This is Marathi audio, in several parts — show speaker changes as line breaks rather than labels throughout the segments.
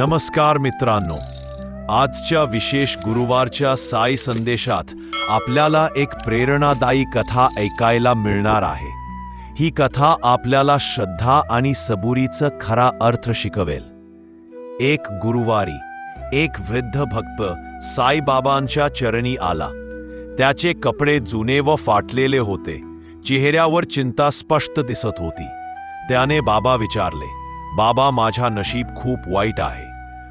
नमस्कार मित्रांनो. आजच्या विशेष गुरुवारच्या साई संदेशात आपल्याला एक प्रेरणादायी कथा ऐकायला मिळणार आहे. ही कथा आपल्याला श्रद्धा आणि सबुरीचं खरा अर्थ शिकवेल. एक गुरुवारी एक वृद्ध भक्त साईबाबांच्या चरणी आला. त्याचे कपडे जुने व फाटलेले होते. चेहऱ्यावर चिंता स्पष्ट दिसत होती. त्याने बाबा विचारले बाबा माझा नशीब खूप वाईट आहे.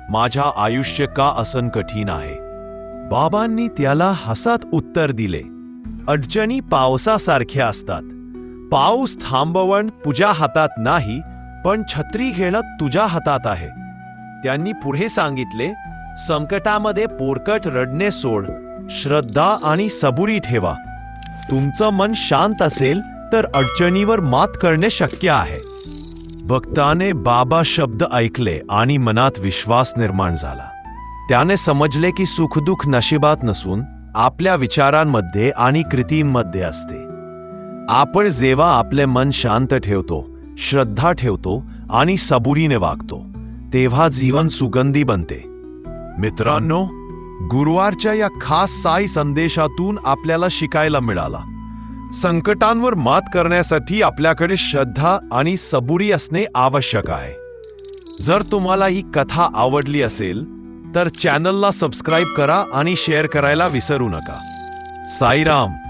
माझ्या आयुष्य का असन कठीण आहे? बाबांनी त्याला हसात उत्तर दिले. अडचणी पावसासारख्या असतात. पाऊस थांबवण तुझ्या हातात नाही पण छत्री घेणं तुझ्या हातात आहे. त्यांनी पुढे सांगितले संकटामध्ये पोरकट रडणे सोड. श्रद्धा आणि सबुरी ठेवा. तुमचं मन शांत असेल तर अडचणीवर मात करणे शक्य आहे. भक्ताने बाबा शब्द ऐकले आणि मनात विश्वास निर्माण झाला. त्याने समजले की सुखदुःख नशिबात नसून आपल्या विचारांमध्ये आणि कृतींमध्ये असते. आपण जेव्हा आपले मन शांत ठेवतो श्रद्धा ठेवतो आणि सबुरीने वागतो तेव्हा जीवन सुगंधी बनते. मित्रांनो गुरुवारच्या या खास साई संदेशातून आपल्याला शिकायला मिळाला. संकटांवर मात करण्यासाठी आपल्याकडे श्रद्धा आणि सबुरी असणे आवश्यक आहे. जर तुम्हाला ही कथा आवडली असेल तर चॅनलला सबस्क्राईब करा आणि शेअर करायला विसरू नका. साईराम!